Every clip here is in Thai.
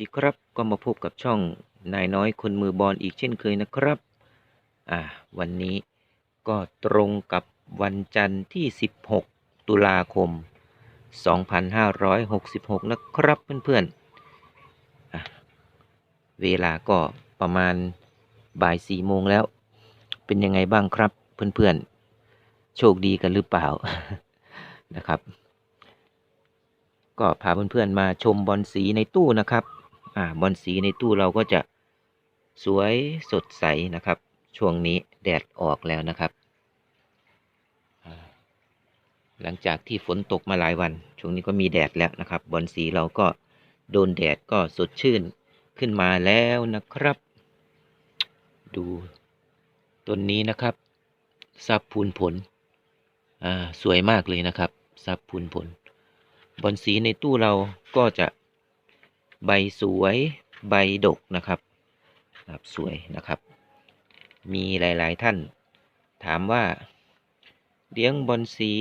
ดีครับก็มาพบกับช่องนายน้อยคนมือบอลอีกเช่นเคยนะครับ อ่า วันนี้ก็ตรงกับวันจันทร์ที่ 16 ตุลาคม 2566 นะครับเพื่อนๆอะเวลาก็ประมาณบ่ายสี่โมงแล้ว เป็นยังไงบ้างครับเพื่อนๆ โชคดีกันหรือเปล่านะครับก็พาเพื่อนๆมาชมบอลสีในตู้นะครับ อ่าบอลสีในตู้เราก็จะสวยสดใสนะครับ ช่วงนี้แดดออกแล้วนะครับ หลังจากที่ฝนตกมาหลายวัน ช่วงนี้ก็มีแดดแล้วนะครับ บอลสีเราก็โดนแดดก็สดชื่นขึ้นมาแล้วนะครับ ดูต้นนี้นะครับซับพูนผล อ่า สวยมากเลยนะครับซับพูนผล บอลสีในตู้เราก็จะ ใบสวย ใบดกนะครับครับสวยนะครับ มีหลาย ๆ ท่าน ถามว่า เลี้ยงบอลสี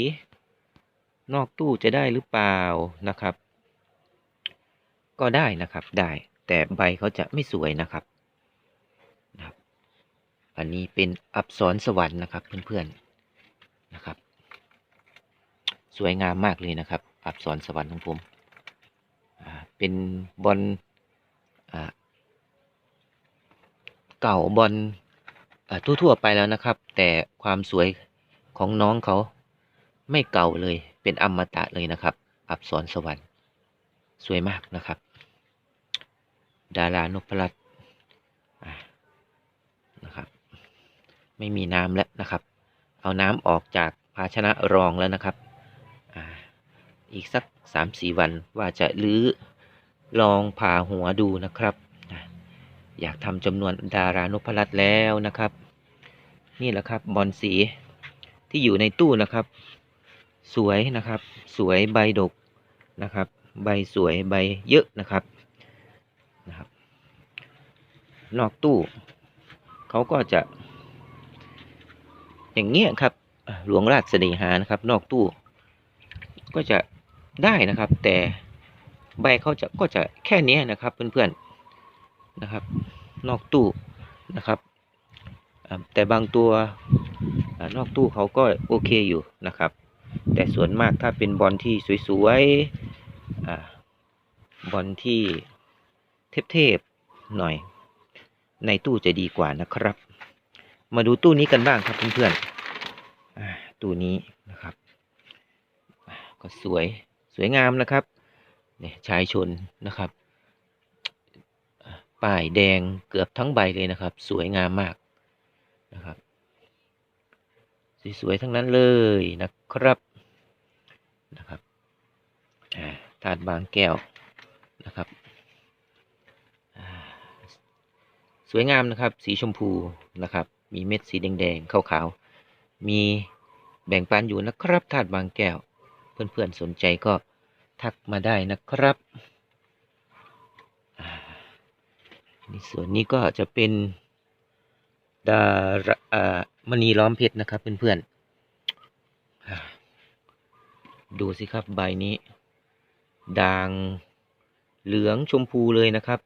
นอกตู้จะได้หรือเปล่านะครับ ก็ได้นะครับได้ แต่ใบเขาจะไม่สวยนะครับนะครับ อันนี้เป็นอับสรสวรรค์นะครับเพื่อนๆนะครับ สวยงามมากเลยนะครับ อับสรสวรรค์ของผม เป็นบอลเก่าบอลอ่าทั่วๆไปแล้วนะครับ แต่ความสวยของน้องเขาไม่เก่าเลยเป็นอมตะเลยนะครับ อับสรสวรรค์สวยมากนะครับ ดารานพรัตน์นะครับ ไม่มีน้ำแล้วนะครับ เอาน้ำออกจากภาชนะรองแล้วนะครับออีกสักสามสี่วันว่าจะลื้อ ลองผ่าหัวดูนะครับ อยากทำจำนวนดารานพรัตน์แล้วนะครับ นี่แหละครับบอลสีที่อยู่ในตู้นะครับ สวยนะครับ สวยใบดกนะครับ ใบสวยใบเยอะนะครับนะครับ นอกตู้เขาก็จะ อย่างเงี้ยครับหลวงราชเสน่หานะครับ นอกตู้ ก็จะได้นะครับแต่ ใบเขาจะก็จะแค่นี้นะครับเพื่อนๆนะครับ นอกตู้นะครับ แต่บางตัวนอกตู้เขาก็โอเคอยู่นะครับ แต่ส่วนมากถ้าเป็นบอลที่สวยๆบอลที่เทพๆหน่อย ในตู้จะดีกว่านะครับ มาดูตู้นี้กันบ้างครับเพื่อนๆตู้นี้นะครับ ก็สวยสวยงามนะครับ เนี่ยชายชนนะครับอ่าป้ายแดงเกือบทั้งใบเลยนะครับ สวยงามมากนะครับ สวยๆทั้งนั้นเลยนะครับนะครับถาดบางแก้วนะครับ สวยงามนะครับ สีชมพูนะครับ มีเม็ดสีแดงๆขาวๆมีแบ่งปันอยู่นะครับถาดบางแก้ว เพื่อนๆสนใจก็ ทักมาได้นะครับอ่านี่ส่วนนี้ก็จะเป็นดารามณีล้อมเพชรนะครับเพื่อนๆ ดูสิครับใบนี้ด่างเหลืองชมพูเลยนะครับ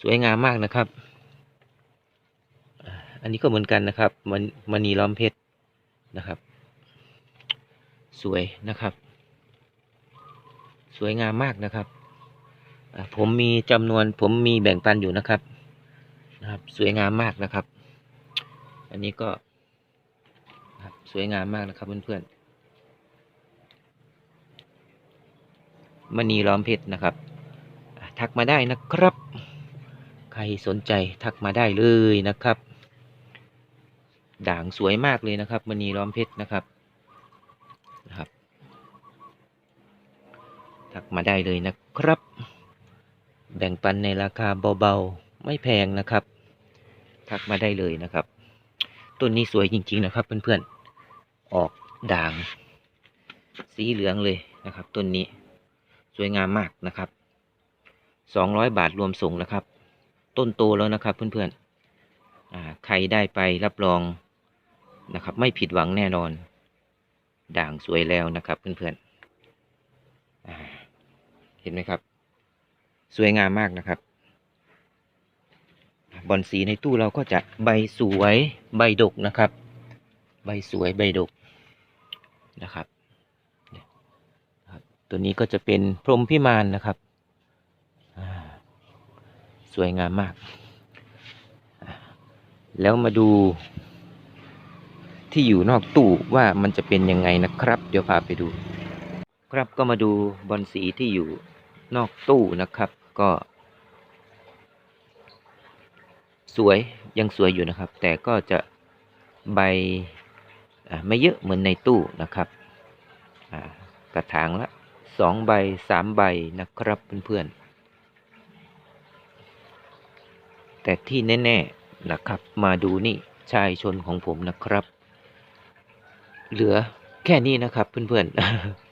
สวยงามมากนะครับ อันนี้ก็เหมือนกันนะครับมันมณีล้อมเพชรนะครับ สวยนะครับ สวยงามมากนะครับ ผมมีจำนวนผมมีแบ่งปันอยู่นะครับนะครับ สวยงามมากนะครับ อันนี้ก็นะสวยงามมากนะครับเพื่อนๆมณีล้อมเพชรนะครับ ทักมาได้นะครับ ใครสนใจทักมาได้เลยนะครับ ด่างสวยมากเลยนะครับมณีล้อมเพชรนะครับ ทักมาได้เลยนะครับ แบ่งปันในราคาเบาๆ ไม่แพงนะครับ ทักมาได้เลยนะครับ ต้นนี้สวยจริงๆนะครับ เพื่อนๆ ออกด่าง สีเหลืองเลยนะครับต้นนี้สวยงามมากนะครับสองร้อยบาทรวมส่งนะครับ ต้นโตแล้วนะครับเพื่อนๆ ใครได้ไปรับรองนะครับ ไม่ผิดหวังแน่นอน ด่างสวยแล้วนะครับเพื่อนๆ เห็นไหมครับ สวยงามมากนะครับ บอลสีในตู้เราก็จะใบสวยใบดกนะครับ ใบสวยใบดกนะครับตัวนี้ก็จะเป็นพรมพิมานนะครับ สวยงามมาก แล้วมาดูที่อยู่นอกตู้ว่ามันจะเป็นยังไงนะครับ เดี๋ยวพาไปดู ครับก็มาดูบอลสีที่อยู่ นอกตู้นะครับ ก็ สวยยังสวยอยู่นะครับ แต่ก็จะใบไม่เยอะเหมือนในตู้นะครับกระถางละสองใบสามใบนะครับเพื่อนๆ แต่ที่แน่ๆนะครับ มาดูนี่ชายชนของผมนะครับ เหลือแค่นี้นะครับเพื่อน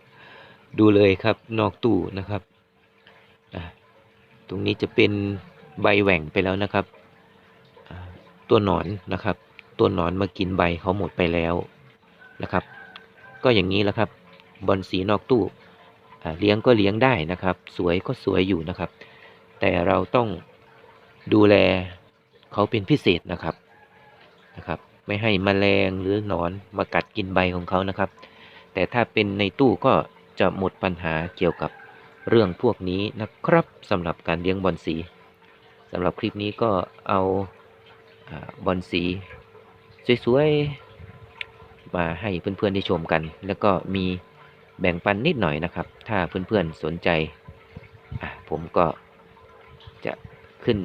ๆ ดูเลยครับนอกตู้นะครับ ตรงนี้จะเป็นใบแหว่งไปแล้วนะครับ ตัวหนอนนะครับ ตัวหนอนมากินใบเขาหมดไปแล้วนะครับ ก็อย่างนี้แหละครับบอลสีนอกตู้เลี้ยงก็เลี้ยงได้นะครับ สวยก็สวยอยู่นะครับ แต่เราต้องดูแลเขาเป็นพิเศษนะครับนะครับ ไม่ให้มแมลงหรือหนอนมากัดกินใบของเขานะครับ แต่ถ้าเป็นในตู้ก็จะหมดปัญหาเกี่ยวกับ เรื่องพวกนี้นะครับสำหรับการเลี้ยงบอลสีสำหรับคลิปนี้ก็เอาอบอลสีสวยๆมาให้เพื่อนๆได้ชมกัน แล้วก็มีแบ่งปันนิดหน่อยนะครับ ถ้าเพื่อนๆสนใจ ผมก็จะขึ้น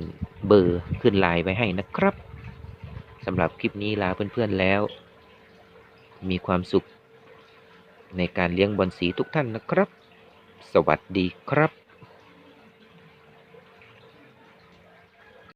เบอร์ขึ้นไลน์ไว้ให้นะครับสำหรับคลิปนี้ลาเพื่อนๆแล้ว มีความสุขในการเลี้ยงบอลสีทุกท่านนะครับ สวัสดีครับ